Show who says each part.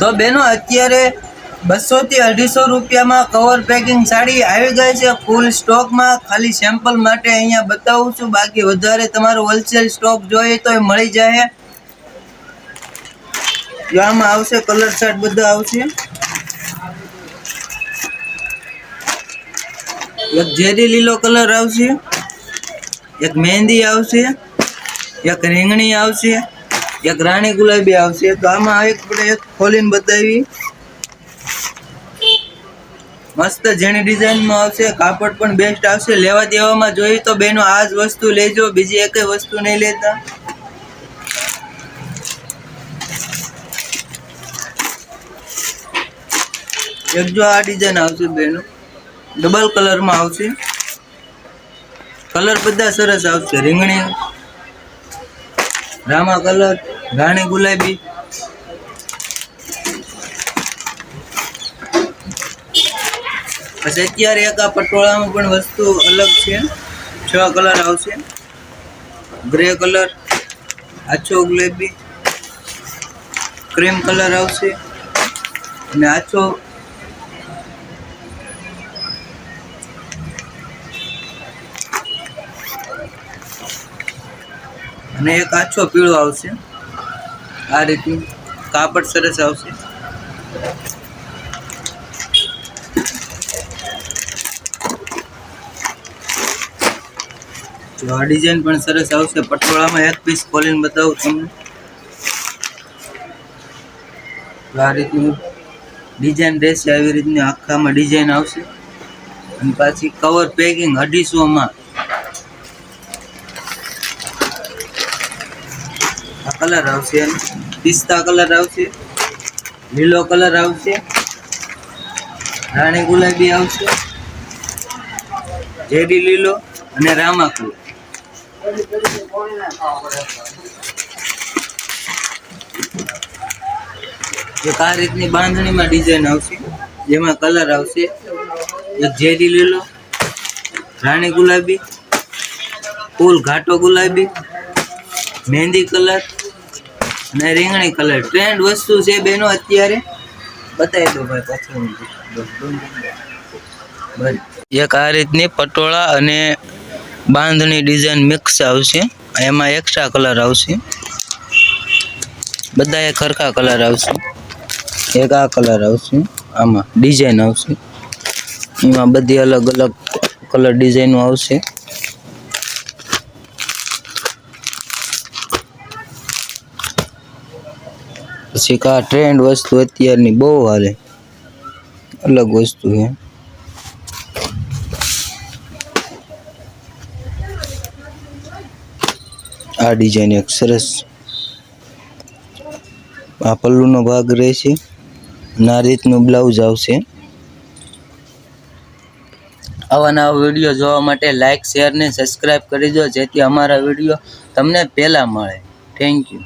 Speaker 1: તો બેનો, અત્યારે બસો થી અઢીસો રૂપિયામાં કવર પેકિંગ સાડી આવી ગઈ છે. ફૂલ સ્ટોકમાં ખાલી સેમ્પલ માટે અહીંયા બતાવું છું. બાકી વધારે તમારો હોલસેલ સ્ટોક જોઈએ તો એ મળી જાય. આમાં આવશે કલર શર્ટ બધા આવશે. એક ઝેરી લીલો કલર આવશે. એક મહેંદી આવશે. એક રીંગણી આવશે. એક રાણી ગુલાબી આવશે. તો આમાં એક ખોલીને બતાવી. મસ્ત જેની ડિઝાઇનમાં આવશે. કાપડ પણ બેસ્ટ આવશે. લેવા દેવામાં જોઈએ તો બેનો આ જ વસ્તુ લેજો. બીજી એકેય વસ્તુ નહીં લેતા. એક જો આ ડિઝાઇન આવશે બેનો. ડબલ કલરમાં આવશે. કલર બધા સરસ આવશે. રીંગણી રામા કલર, રાણી ગુલાબી. પછી અત્યારે એક આ પટોળામાં પણ વસ્તુ અલગ છે. છ કલર આવશે. ગ્રે કલર, આછો ગુલાબી. ક્રીમ કલર આવશે. અને આછો અને એક આછો પીળો આવશે. આ રીતનું કાપડ સરસ આવશે. આ ડિઝાઇન પણ સરસ આવશે. પટોળામાં એક પીસ ખોલીને બતાવું તમને. આ રીતનું ડિઝાઇન રહેશે, આવી રીતની આખામાં ડિઝાઇન આવશે. અને પાછી કવર પેકિંગ અઢીસોમાં આ કલર આવશે. પિસ્તા કલર આવશે. લીલો કલર આવશે. રાણી ગુલાબી આવશે. જેડી લીલો અને રામા કલર આ રીતની બાંધણીમાં ડિઝાઇન આવશે. જેમાં કલર આવશે. એક ઝેરી લીલો, રાણી ગુલાબી ફૂલ ઘાટો ગુલાબી મહેંદી કલર અને રીંગણી કલર. ટ્રેન્ડ વસ્તુ છે બેનો અત્યારે. બતાવી દો ભાઈ પાછળ એક આ રીતની પટોળા અને બાંધણી ડિઝાઇન મિક્સ આવશે. એમાં એક્સ્ટ્રા કલર આવશે. બધા એક હરખા કલર આવશે. એક આ કલર આવશે. આમાં ડિઝાઇન આવશે. એમાં બધી અલગ અલગ કલર ડિઝાઇનો આવશે. પછી કા ટ્રેન્ડ વસ્તુ અત્યારની બહુ હાલે. અલગ વસ્તુ છે. આ ડિઝાઇન એક સરસ આ પલ્લુનો ભાગ રહેશે ના રીતનું બ્લાઉઝ આવશે. આવા નવા વીડિયો જોવા માટે લાઇક શેર ને સબસ્ક્રાઈબ કરી દો, જેથી અમારા વીડિયો તમને પહેલાં મળે. Thank you